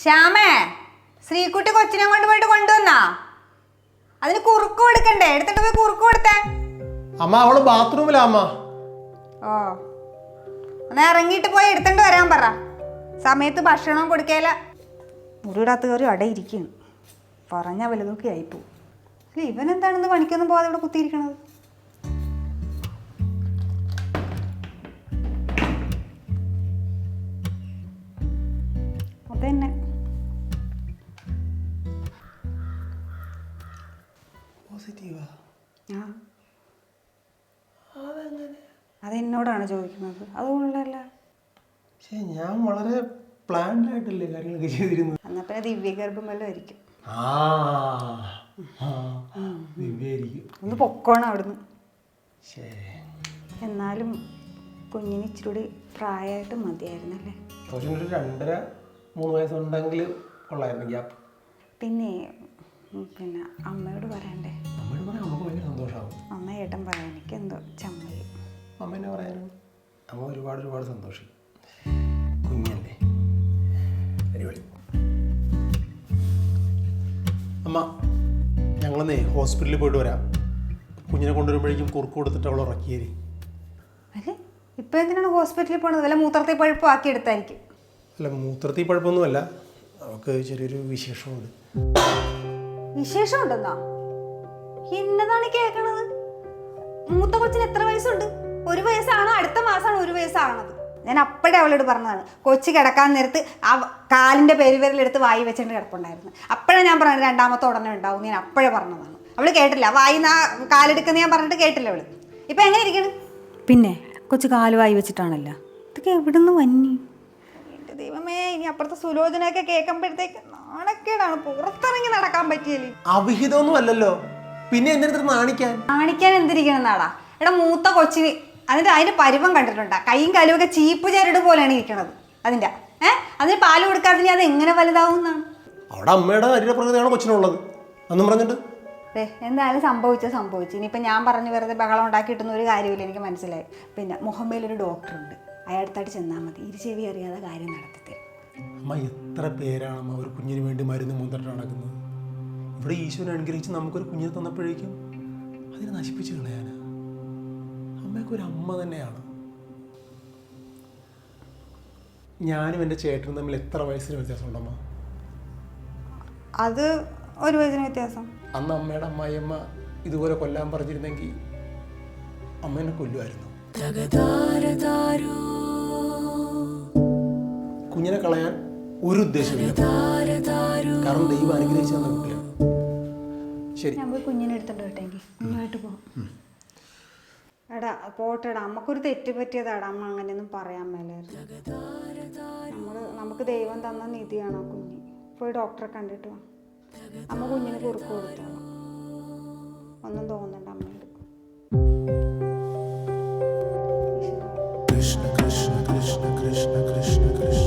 ശ്യാമേ ശ്രീകുട്ടി കൊച്ചിനെ കൊണ്ട് പോയിട്ട് കൊണ്ടുവന്നാ? അതിന് കുറുക്ക് കൊടുക്കണ്ടേ? എടുത്തിട്ട് പോയി കുറുക്ക് കൊടുത്തേ. അമ്മ അവൾ ബാത്റൂമിലാ അമ്മ. ഓ. ഒന്ന് ഇറങ്ങിയിട്ട് പോയി എടുത്തിട്ട് വരാൻ പറ. സമയത്ത് ഭക്ഷണം കൊടുക്കേല. മുറിയിടാത്ത കയറി അടയിരിക്കുന്നു പറഞ്ഞ വലുതൊക്കെ ആയിപ്പോ ഇവൻ എന്താണെന്ന് പണിക്കൊന്നും പോകാതെ ഇവിടെ കുത്തിയിരിക്കണത്? അതന്നെ. പോസിറ്റീവാ ആ? അതെന്നോടാണ് ചോദിക്കുന്നത്. അതുകൊണ്ടല്ല. പക്ഷേ ഞാൻ വളരെ പ്ലാൻഡ് ആയിട്ടല്ലേ കാര്യങ്ങളൊക്കെ ചെയ്തിരുന്നു എന്നാ പിന്നെ ദിവ്യഗർഭം വല്ലതും ആയിരിക്കും. ആ. ആ, ദിവ്യായിരിക്കും. ഒന്ന് പൊക്കോണം അവിടുന്ന്. ശേ എന്നാലും കുഞ്ഞിന് ഇച്ചിരി കൂടി പ്രായമായിട്ട് മതിയായിരുന്നല്ലേ? ഒരു രണ്ടര മൂന്ന് വയസ്സുണ്ടെങ്കിൽ കൊള്ളായിരുന്നു ഗ്യാപ്പ് പിന്നെ പിന്നെ അമ്മയോട് പറയണ്ടേ? അമ്മയോട് പറയാം നമുക്ക് ഭയങ്കര സന്തോഷമാവും അമ്മ ഏട്ടൻ എനിക്ക് എന്തോ ചമ്മൽ. അമ്മ എന്നെ പറയാനും? അമ്മ ഒരുപാട് ഒരുപാട് സന്തോഷിക്കും കുഞ്ഞല്ലേ? അടിപൊളി. അമ്മ ഞങ്ങളെന്നേ ഹോസ്പിറ്റലിൽ പോയിട്ട് വരാം. കുഞ്ഞിനെ കൊണ്ടുവരുമ്പോഴേക്കും കുറുക്ക് കൊടുത്തിട്ട് അവൾ ഉറക്കിയേരി. അല്ലേ? ഇപ്പൊ എന്തിനാണ് ഹോസ്പിറ്റലിൽ പോണത്? വല്ല മൂത്രത്തിൽ പഴുപ്പ് ആക്കി എടുത്തായിരിക്കും. അല്ല മൂത്രത്തിൽ പഴുപ്പൊന്നുമല്ല. അവൾക്ക് ചെറിയൊരു വിശേഷമുണ്ട് വിശേഷം ഉണ്ടെന്നാ എന്നതാണ് കേൾക്കണത് മൂത്ത കൊച്ചിന് എത്ര വയസ്സുണ്ട്? ഒരു വയസ്സാണോ? അടുത്ത മാസമാണ് ഒരു വയസ്സാണത് ഞാൻ അപ്പോഴേ അവളോട് പറഞ്ഞതാണ്. കൊച്ചു കിടക്കാൻ നേരത്ത് ആ കാലിന്റെ പെരുവിരലെടുത്ത് വായി വെച്ചിട്ട് കിടപ്പുണ്ടായിരുന്നു. അപ്പോഴേ ഞാൻ പറഞ്ഞത് രണ്ടാമത്തെ ഉടനെ ഉണ്ടാവും ഞാൻ അപ്പോഴേ പറഞ്ഞതാണ്. അവൾ കേട്ടില്ല. വായി നാ കാലെടുക്കുന്ന ഞാൻ പറഞ്ഞിട്ട് കേട്ടില്ല അവൾ. ഇപ്പം എങ്ങനെ ഇരിക്കണം? പിന്നെ കൊച്ചു കാൽ വായി വെച്ചിട്ടാണല്ലോ. ഇതൊക്കെ എവിടുന്ന് വന്നി? ദൈവമേ ഇനി അപ്പുറത്തെ സുലോചനയൊക്കെ കേൾക്കുമ്പോഴത്തേക്ക് നാണക്കേടാണ്. പുറത്തിറങ്ങി നടക്കാൻ പറ്റിയല്ലേ? അവിഹിതമൊന്നും അല്ലല്ലോ. പിന്നെ എന്തിനു നാണിക്കാൻ? കാണിക്കാൻ എന്തിരിക്കണം നാടാ എടാ മൂത്ത കൊച്ചിന് അതിന്റെ അതിന്റെ പരുവം കണ്ടിട്ടുണ്ടാ? കൈയും കാലും ഒക്കെ ചീപ്പ് ചരട് പോലെയാണ് ഇരിക്കണത്. അതിന്റെ ഏഹ് അതിന് പാൽ കൊടുക്കാതെ അത് എങ്ങനെ വലുതാവും എന്നാണ് അവിടെ അമ്മയുടെ ശരീരപ്രകൃതിയാണ് കൊച്ചിനുള്ളത്. അന്നും പറഞ്ഞിട്ട്? ദേ, എന്തായാലും സംഭവിച്ച സംഭവിച്ചു. ഇനിയിപ്പോൾ ഞാൻ പറഞ്ഞു വെറുതെ ബഹളം ഉണ്ടാക്കിയിട്ടൊന്നും ഒരു കാര്യമില്ല എനിക്ക് മനസ്സിലായി. പിന്നെ മുഹമ്മയിലൊരു ഡോക്ടറുണ്ട് അയാളടുത്തായിട്ട് ചെന്നാൽ മതി. ഇരു ചെവി അറിയാതെ കാര്യം നടത്തി തരും അമ്മ എത്ര പേരാണ് അമ്മ ഒരു കുഞ്ഞിന് വേണ്ടി മരുന്ന് മൂന്നിട്ട് നടക്കുന്നത്? ഇവിടെ ഈശ്വരൻ അനുഗ്രഹിച്ച് നമുക്കൊരു കുഞ്ഞിനെ തന്നപ്പോഴേക്കും അതിനെ നശിപ്പിച്ച് കളയാന് അമ്മയൊക്കെ ഒരു അമ്മ തന്നെയാണ്. ഞാനും എന്റെ ചേട്ടനും തമ്മിൽ എത്ര വയസ്സിന് വ്യത്യാസമുണ്ടമ്മ അത് ഒരു വയസ്സിന് വ്യത്യാസം. അന്ന് അമ്മയുടെ അമ്മായിയമ്മ ഇതുപോലെ കൊല്ലാൻ പറഞ്ഞിരുന്നെങ്കിൽ അമ്മ എന്നെ കൊല്ലുമായിരുന്നു. കുഞ്ഞിനെ കളയാൻ ഒരു ഉദ്ദേശമില്ല കാരണം ദൈവം അനുഗ്രഹിച്ചു തന്ന കുട്ടിയാണ്. ശരി. ഞാൻ കുഞ്ഞിനെ കുഞ്ഞുമായിട്ട് പോകാം എടാ പോട്ടെടാ. നമുക്കൊരു തെറ്റ് പറ്റിയതാടാ. അമ്മ അങ്ങനെയൊന്നും പറയാൻ മേലായിരുന്നു. നമ്മൾ നമുക്ക് ദൈവം തന്ന നിധിയാണ് ആ കുഞ്ഞ്? പോയി ഡോക്ടറെ കണ്ടിട്ട് വാ. അമ്മ കുഞ്ഞിന് കുറുക്ക് കൊടുത്തോളാം. ഒന്നും തോന്നണ്ട അമ്മയോട് കൃഷ്ണ കൃഷ്ണ കൃഷ്ണ കൃഷ്ണ Krishna